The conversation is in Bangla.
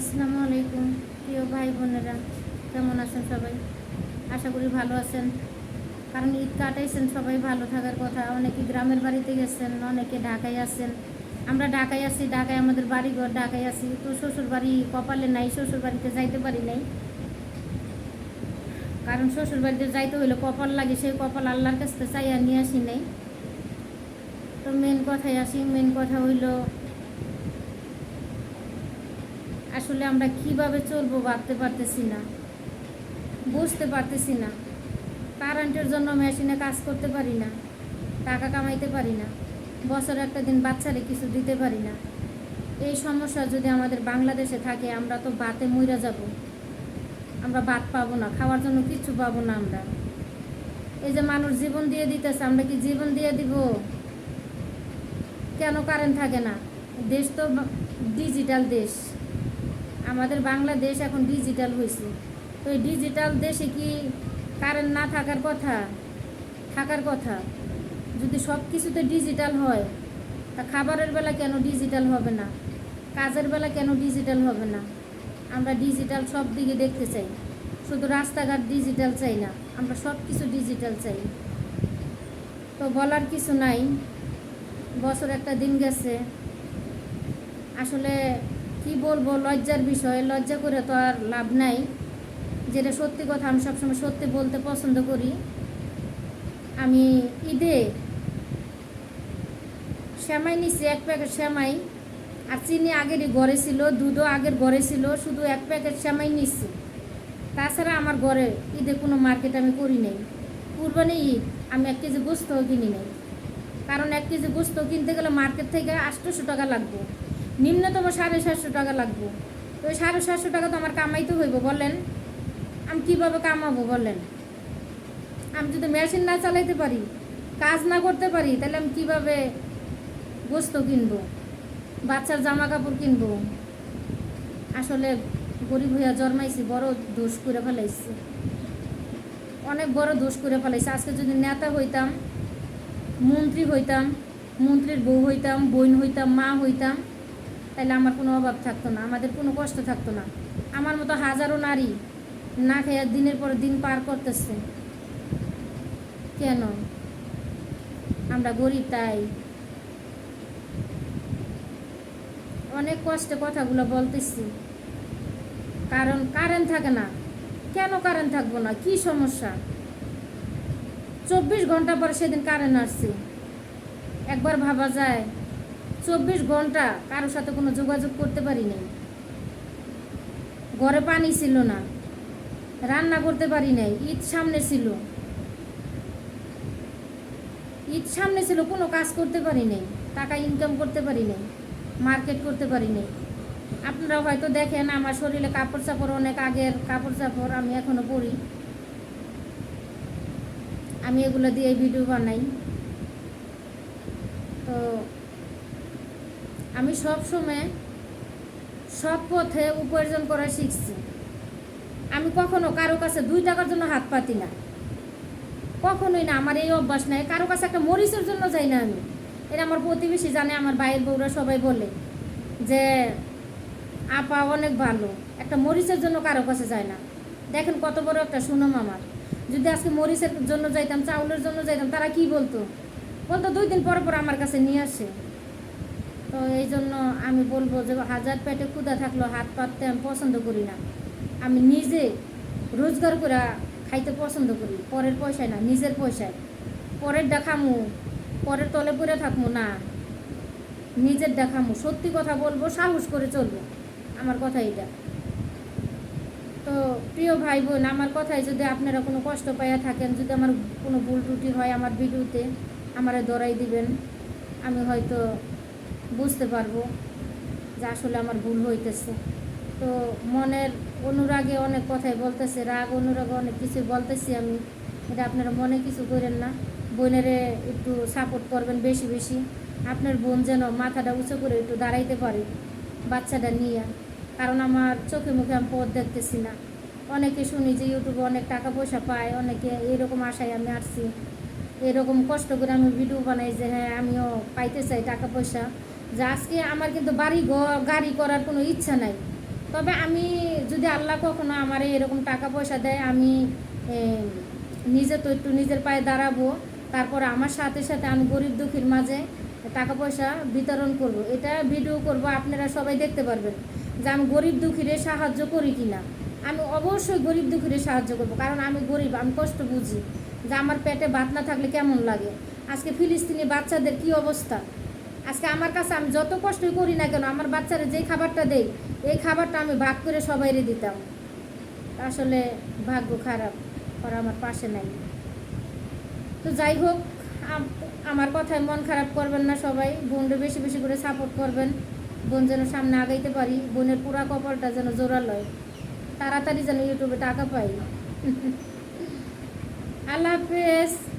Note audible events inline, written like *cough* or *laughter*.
আসসালামু আলাইকুম। প্রিয় ভাই বোনেরা, কেমন আছেন সবাই? আশা করি ভালো আছেন। কারণ ঈদ কাটাইছেন, সবাই ভালো থাকার কথা। অনেকে গ্রামের বাড়িতে গেছেন, অনেকে ঢাকায় আছেন। আমরা ঢাকায় আছি, ঢাকায় আমাদের বাড়িঘর, ঢাকায় আছি। তো শ্বশুর বাড়ি কপালে নাই শ্বশুর বাড়িতে যাইতে পারি নাই। কারণ শ্বশুর বাড়িতে যাইতে হইলে কপাল লাগে, সেই কপাল আল্লাহর কাছ থেকে চাইয়া নিয়ে আসি নাই। তো মেন কথায় আসি মেন কথা হইল আসলে আমরা কীভাবে চলবো ভাবতে পারতেছি না। বুঝতে পারতেছি না। কারেন্টের জন্য মেশিনে কাজ করতে পারি না। টাকা কামাইতে পারি না। বছরে একটা দিন বাচ্চারে কিছু দিতে পারি না। এই সমস্যা যদি আমাদের বাংলাদেশে থাকে, আমরা তো বাতে মইরা যাব। আমরা ভাত পাবো না, খাওয়ার জন্য কিছু পাবো না আমরা। এই যে মানুষ জীবন দিয়ে দিতেছে, আমরা কি জীবন দিয়ে দিব? কেন কারেন্ট থাকে না? দেশ তো ডিজিটাল দেশ। আমাদের বাংলাদেশ এখন ডিজিটাল হয়েছে তো এই ডিজিটাল দেশে কি কারেন্ট না থাকার কথা? থাকার কথা। যদি সব কিছুতে ডিজিটাল হয়, তা খাবারের বেলা কেন ডিজিটাল হবে না? কাজের বেলা কেন ডিজিটাল হবে না? আমরা ডিজিটাল সব দিকে দেখতে চাই। শুধু রাস্তাঘাট ডিজিটাল চাই না, আমরা সব কিছু ডিজিটাল চাই। তো বলার কিছু নাই। বছর একটা দিন গেছে। আসলে কি বলব, লজ্জার বিষয়, লজ্জা করে তো আর লাভ নাই। যেটা সত্যি কথা, আমি সবসময় সত্যি বলতে পছন্দ করি। আমি ঈদে শ্যামাই নিছি, এক প্যাকেট শ্যামাই আর চিনি আগেরই ঘরে ছিল, দুধও আগের ঘরে ছিল, শুধু এক প্যাকেট শ্যামাই নিচ্ছি তাছাড়া আমার ঘরে ঈদে কোনো মার্কেট আমি করি নাই। কুরবানি ঈদ, আমি এক কেজি গোস্তও কিনি নাই। কারণ এক কেজি গোস্ত কিনতে গেলে মার্কেট থেকে আটশোশো টাকা লাগবে। নিম্নতম সাড়ে সাতশো টাকা লাগবো। তো ওই সাড়ে সাতশো টাকা তো আমার কামাইতে হইব, বলেন। আমি কীভাবে কামাবো, বলেন? আমি যদি মেশিন না চালাইতে পারি, কাজ না করতে পারি, তাহলে আমি কীভাবে গোস্ত কিনবো, বাচ্চার জামা কাপড় কিনবো? আসলে গরিব হইয়া জন্মাইছি, বড় দোষ করে ফেলাইছি। অনেক বড় দোষ করে ফেলাইছি। আজকে যদি নেতা হইতাম, মন্ত্রী হইতাম, মন্ত্রীর বউ হইতাম, বোন হইতাম, মা হইতাম তাহলে আমার কোনো অভাব থাকতো না, আমাদের কোনো কষ্ট থাকতো না। আমার মতো হাজারো নারী না খেয়ে দিনের পর দিন পার করতেছে। কেন? আমরা গরিব তাই। অনেক কষ্টে কথাগুলো বলতেছি। কারণ কারেন্ট থাকে না। কেন কারেন্ট থাকব না? কি সমস্যা? চব্বিশ ঘণ্টা পরে সেদিন কারেন্ট আসছে। একবার ভাবা যায়। চব্বিশ ঘণ্টা কারোর সাথে কোনো যোগাযোগ করতে পারি নাই। ঘরে পানি ছিল না, রান্না করতে পারি নাই, ঈদ সামনে ছিল। ঈদ সামনে ছিল, কোনো কাজ করতে পারি নাই, টাকা ইনকাম করতে পারি নাই মার্কেট করতে পারি নাই। আপনারা হয়তো দেখেন, আমার শরীরে কাপড় চাপড় অনেক আগের কাপড় চাপড় আমি এখনও পরি। আমি এগুলো দিয়ে ভিডিও বানাই। তো আমি সব সময় সব পথে উপার্জন করা শিখছি। আমি কখনো কারও কাছে দুই টাকার জন্য হাত পাতি না। কখনোই না, আমার এই অভ্যাস নাই। কারও কাছে একটা মরিচের জন্য যাই না আমি। এটা আমার প্রতিবেশী জানে, আমার বাইরের বউরা সবাই বলে যে, আপা, অনেক ভালো। একটা মরিচের জন্য কারও কাছে যায় না। দেখেন কত বড় একটা সুনাম আমার। যদি আজকে মরিচের জন্য যাইতাম, চাউলের জন্য যাইতাম, তারা কি বলতো? বলতো দুই দিন পর পর আমার কাছে নিয়ে আসে। তো এই জন্য আমি বলব যে হাজার পেটে ক্ষুদা থাকল হাত পাততে আমি পছন্দ করি না। আমি নিজে রোজগার করে খাইতে পছন্দ করি, পরের পয়সায় না, নিজের পয়সায়। পরের দেখামু, পরের তলে পরে থাকব না। নিজের দেখামু, সত্যি কথা বলব, সাহস করে চলবো। আমার কথা এটা তো প্রিয় ভাই বোন আমার কথায় যদি আপনারা কোনো কষ্ট পাইয়া থাকেন, যদি আমার কোনো ভুল ত্রুটি হয় আমার ভিডিওতে, আমারে দরাই দিবেন। আমি হয়তো বুঝতে পারব যে আসলে আমার ভুল হইতেছে। তো মনের অনুরাগে অনেক কথাই বলতেছে, রাগ, অনুরাগে অনেক কিছু বলতেছি আমি। এটা আপনারা মনে কিছু করেন না। বোনেরে একটু সাপোর্ট করবেন বেশি বেশি। আপনার বোন যেন মাথাটা উঁচু করে একটু দাঁড়াইতে পারে বাচ্চাটা নিয়ে। কারণ আমার চোখে মুখে আমি পথ দেখতেছি না। অনেকে শুনি যে ইউটিউবে অনেক টাকা পয়সা পায়, অনেকে এরকম আশায় আমি আসছি। এরকম কষ্ট করে আমি ভিডিও বানাই যে হ্যাঁ আমিও পাইতে চাই টাকা পয়সা। যে আজকে আমার কিন্তু বাড়ি গাড়ি করার কোনো ইচ্ছা নাই। তবে আমি যদি আল্লাহ কখনো আমার এরকম টাকা পয়সা দেয়, আমি নিজে তো একটু নিজের পায়ে দাঁড়াবো। তারপর আমার সাথে সাথে আমি গরিব দুঃখীর মাঝে টাকা পয়সা বিতরণ করব। এটা ভিডিও করব, আপনারা সবাই দেখতে পারবেন যে আমি গরিব দুঃখীরে সাহায্য করি কি না আমি অবশ্যই গরিব দুঃখীরে সাহায্য করব, কারণ আমি গরিব, আমি কষ্ট বুঝি। যে আমার পেটে ভাত না থাকলে কেমন লাগে? আজকে ফিলিস্তিনি বাচ্চাদের কি অবস্থা? আজকে আমার কাছে আমি যত কষ্টই করি না কেন, আমার বাচ্চারা যেই খাবারটা দেই এই খাবারটা আমি ভাগ করে সবাইরে দিতাম। আসলে ভাগ্য খারাপ ওরা আমার পাশে নাই। তো যাই হোক আমার কথায় মন খারাপ করবেন না সবাই বোনকে বেশি বেশি করে সাপোর্ট করবেন। বোন যেন সামনে আগাইতে পারি, বোনের পুরা কপালটা যেন জোরাল হয়। তাড়াতাড়ি যেন ইউটিউবে টাকা পাই। *laughs* আল্লাহ হাফেজ